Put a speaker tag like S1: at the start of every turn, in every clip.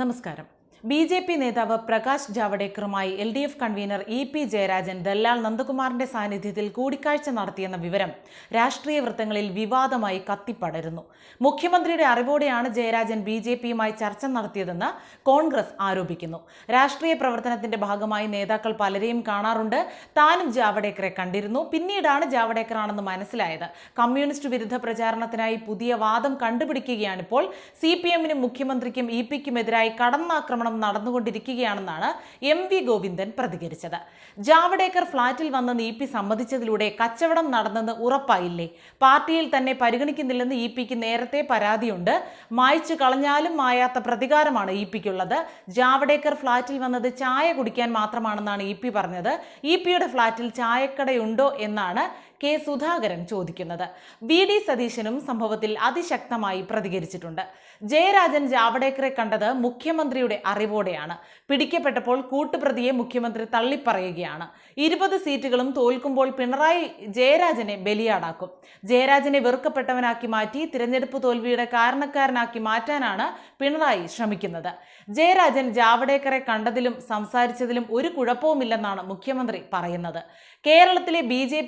S1: നമസ്കാരം. B J P നേതാവ് Prakash ജാവഡേക്കറുമായി L D F convener E P Jayarajan ദല്ലാൽ നന്ദകുമാറിന്റെ സാന്നിധ്യത്തിൽ കൂടിക്കാഴ്ച നടത്തിയെന്ന വിവരം രാഷ്ട്രീയ വൃത്തങ്ങളിൽ വിവാദമായി കത്തിപ്പടരുന്നു. മുഖ്യമന്ത്രിയുടെ അറിവോടെയാണ് ജയരാജൻ ബി ജെ പിയുമായി ചർച്ച നടത്തിയതെന്ന് കോൺഗ്രസ് ആരോപിക്കുന്നു. രാഷ്ട്രീയ പ്രവർത്തനത്തിന്റെ ഭാഗമായി നേതാക്കൾ പലരെയും കാണാറുണ്ട്. താനും ജാവഡേക്കറെ കണ്ടിരുന്നു. പിന്നീടാണ് ജാവ്ദേക്കറാണെന്ന് മനസ്സിലായത്. കമ്മ്യൂണിസ്റ്റ് വിരുദ്ധ പ്രചാരണത്തിനായി പുതിയ വാദം കണ്ടുപിടിക്കുകയാണിപ്പോൾ സി പി എമ്മിനും മുഖ്യമന്ത്രിക്കും ഇ പിക്കുമെതിരായി കടന്നാക്രമണം നടന്നുകൊണ്ടിരിക്കുകയാണെന്നാണ് എം വി ഗോവിന്ദൻ പ്രതികരിച്ചത്. ജാവഡേക്കർ ഫ്ളാറ്റിൽ വന്ന് ഇ പി സമ്മതിച്ചതിലൂടെ കച്ചവടം നടന്നെന്ന് ഉറപ്പായില്ലേ? പാർട്ടിയിൽ തന്നെ പരിഗണിക്കുന്നില്ലെന്ന് ഇ പിക്ക് നേരത്തെ പരാതിയുണ്ട്. മായ്ച്ചു കളഞ്ഞാലും മായാത്ത പ്രതികാരമാണ് ഇ പിക്കുള്ളത്. ജാവഡേക്കർ ഫ്ളാറ്റിൽ വന്നത് ചായ കുടിക്കാൻ മാത്രമാണെന്നാണ് ഇ പി പറഞ്ഞത്. ഇ പിയുടെ ഫ്ളാറ്റിൽ ചായക്കടയുണ്ടോ എന്നാണ് കെ സുധാകരൻ ചോദിക്കുന്നത്. വി ഡി സതീശനും സംഭവത്തിൽ അതിശക്തമായി പ്രതികരിച്ചിട്ടുണ്ട്. ജയരാജൻ ജാവഡേക്കറെ കണ്ടത് മുഖ്യമന്ത്രിയുടെ അറിവോടെയാണ്. പിടിക്കപ്പെട്ടപ്പോൾ കൂട്ടുപ്രതിയെ മുഖ്യമന്ത്രി തള്ളിപ്പറയുകയാണ്. ഇരുപത് സീറ്റുകളും തോൽക്കുമ്പോൾ പിണറായി ജയരാജനെ ബലിയാടാക്കും. ജയരാജനെ വെറുക്കപ്പെട്ടവനാക്കി മാറ്റി തിരഞ്ഞെടുപ്പ് തോൽവിയുടെ കാരണക്കാരനാക്കി മാറ്റാനാണ് പിണറായി ശ്രമിക്കുന്നത്. ജയരാജൻ ജാവഡേക്കറെ കണ്ടതിലും സംസാരിച്ചതിലും ഒരു കുഴപ്പവുമില്ലെന്നാണ് മുഖ്യമന്ത്രി പറയുന്നത്. കേരളത്തിലെ ബി ജെ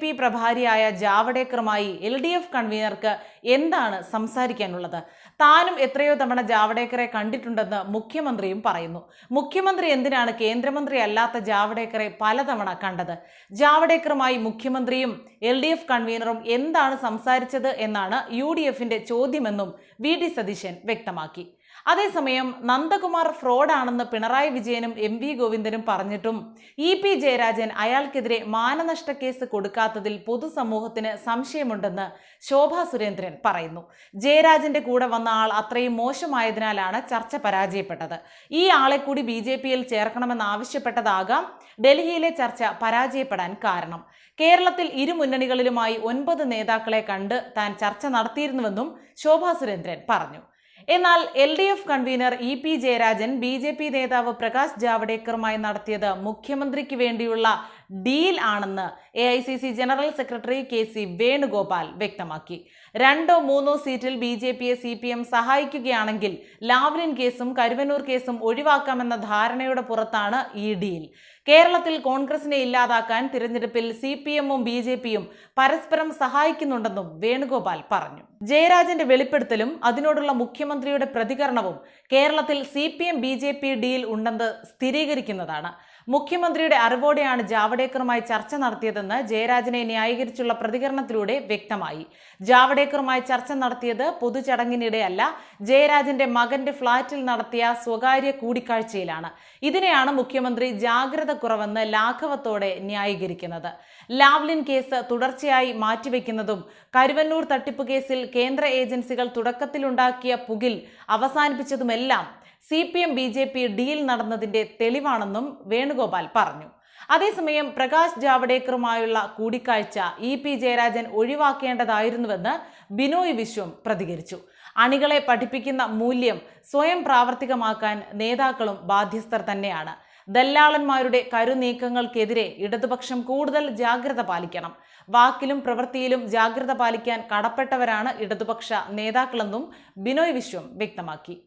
S1: പ്രഭാരിയായ ജാവഡേക്കറുമായി എൽ ഡി എഫ് കൺവീനർക്ക് എന്താണ് സംസാരിക്കാനുള്ളത്? താനും എത്രയോ തവണ ജാവഡേക്കറെ കണ്ടിട്ടുണ്ടെന്ന് മുഖ്യമന്ത്രിയും പറയുന്നു. മുഖ്യമന്ത്രി എന്തിനാണ് കേന്ദ്രമന്ത്രി അല്ലാത്ത ജാവഡേക്കറെ പലതവണ കണ്ടത്? ജാവഡേക്കറുമായി മുഖ്യമന്ത്രിയും എൽ ഡി എഫ് കൺവീനറും എന്താണ് സംസാരിച്ചത് എന്നാണ് യു ഡി എഫിന്റെ ചോദ്യമെന്നും വി ഡി സതീശൻ വ്യക്തമാക്കി. അതേസമയം നന്ദകുമാർ ഫ്രോഡാണെന്ന് പിണറായി വിജയനും എം വി ഗോവിന്ദനും പറഞ്ഞിട്ടും ഇ പി ജയരാജൻ അയാൾക്കെതിരെ മാനനഷ്ട കേസ് കൊടുക്കാത്തതിൽ പൊതുസമൂഹത്തിന് സംശയമുണ്ടെന്ന് ശോഭാ സുരേന്ദ്രൻ പറയുന്നു. ജയരാജന്റെ കൂടെ വന്ന ആൾ അത്രയും മോശമായതിനാലാണ് ചർച്ച പരാജയപ്പെട്ടത്. ഈ ആളെ കൂടി ബി ജെ പിയിൽ ചേർക്കണമെന്നാവശ്യപ്പെട്ടതാകാം ഡൽഹിയിലെ ചർച്ച പരാജയപ്പെടാൻ കാരണം. കേരളത്തിൽ ഇരു മുന്നണികളിലുമായി ഒൻപത് നേതാക്കളെ കണ്ട് താൻ ചർച്ച നടത്തിയിരുന്നുവെന്നും ശോഭാ സുരേന്ദ്രൻ പറഞ്ഞു. എന്നാൽ L D F convener E P Jayarajan B J P നേതാവ് പ്രകാശ് ജാവഡേക്കറുമായി നടത്തിയത് മുഖ്യമന്ത്രിക്ക് വേണ്ടിയുള്ള ഡീൽ ആണെന്ന് A I C C general secretary K C Venugopal വ്യക്തമാക്കി. രണ്ടോ മൂന്നോ സീറ്റിൽ ബി ജെ പിയെ സി പി എം സഹായിക്കുകയാണെങ്കിൽ ലാവ്ലിൻ കേസും കരുവനൂർ കേസും ഒഴിവാക്കാമെന്ന ധാരണയുടെ പുറത്താണ് ഈ ഡീൽ. കേരളത്തിൽ കോൺഗ്രസിനെ ഇല്ലാതാക്കാൻ തിരഞ്ഞെടുപ്പിൽ സി പി എമ്മും ബി ജെ പിയും പരസ്പരം സഹായിക്കുന്നുണ്ടെന്നും വേണുഗോപാൽ പറഞ്ഞു. ജയരാജന്റെ വെളിപ്പെടുത്തലും അതിനോടുള്ള മുഖ്യമന്ത്രിയുടെ പ്രതികരണവും കേരളത്തിൽ C P M B J P deal ഉണ്ടെന്ന് സ്ഥിരീകരിക്കുന്നതാണ്. മുഖ്യമന്ത്രിയുടെ അറിവോടെയാണ് ജാവഡേക്കറുമായി ചർച്ച നടത്തിയതെന്ന് ജയരാജനെ ന്യായീകരിച്ചുള്ള പ്രതികരണത്തിലൂടെ വ്യക്തമായി. ജാവഡേക്കറുമായി ചർച്ച നടത്തിയത് പൊതുചടങ്ങിനിടെയല്ല ജയരാജന്റെ മകന്റെ ഫ്ളാറ്റിൽ നടത്തിയ സ്വകാര്യ കൂടിക്കാഴ്ചയിലാണ്. ഇതിനെയാണ് മുഖ്യമന്ത്രി ജാഗ്രത കുറവെന്ന് ലാഘവത്തോടെ ന്യായീകരിക്കുന്നത്. ലാവ്ലിൻ കേസ് തുടർച്ചയായി മാറ്റിവെക്കുന്നതും കരുവന്നൂർ തട്ടിപ്പ് കേസിൽ കേന്ദ്ര ഏജൻസികൾ തുടക്കത്തിലുണ്ടാക്കിയ പുകിൽ അവസാനിപ്പിച്ചതുമെല്ലാം C P M B J P deal നടന്നതിന്റെ തെളിവാണെന്നും വേണുഗോപാൽ പറഞ്ഞു. അതേസമയം പ്രകാശ് ജാവ്ഡേക്കറുമായുള്ള കൂടിക്കാഴ്ച ഇ പി ജയരാജൻ ഒഴിവാക്കേണ്ടതായിരുന്നുവെന്ന് ബിനോയ് വിശ്വം പ്രതികരിച്ചു. അണികളെ പഠിപ്പിക്കുന്ന മൂല്യം സ്വയം പ്രാവർത്തികമാക്കാൻ നേതാക്കളും ബാധ്യസ്ഥർ തന്നെയാണ്. ദല്ലാളന്മാരുടെ കരുനീക്കങ്ങൾക്കെതിരെ ഇടതുപക്ഷം കൂടുതൽ ജാഗ്രത പാലിക്കണം. വാക്കിലും പ്രവൃത്തിയിലും ജാഗ്രത പാലിക്കാൻ കടപ്പെട്ടവരാണ് ഇടതുപക്ഷ നേതാക്കളെന്നും ബിനോയ് വിശ്വം വ്യക്തമാക്കി.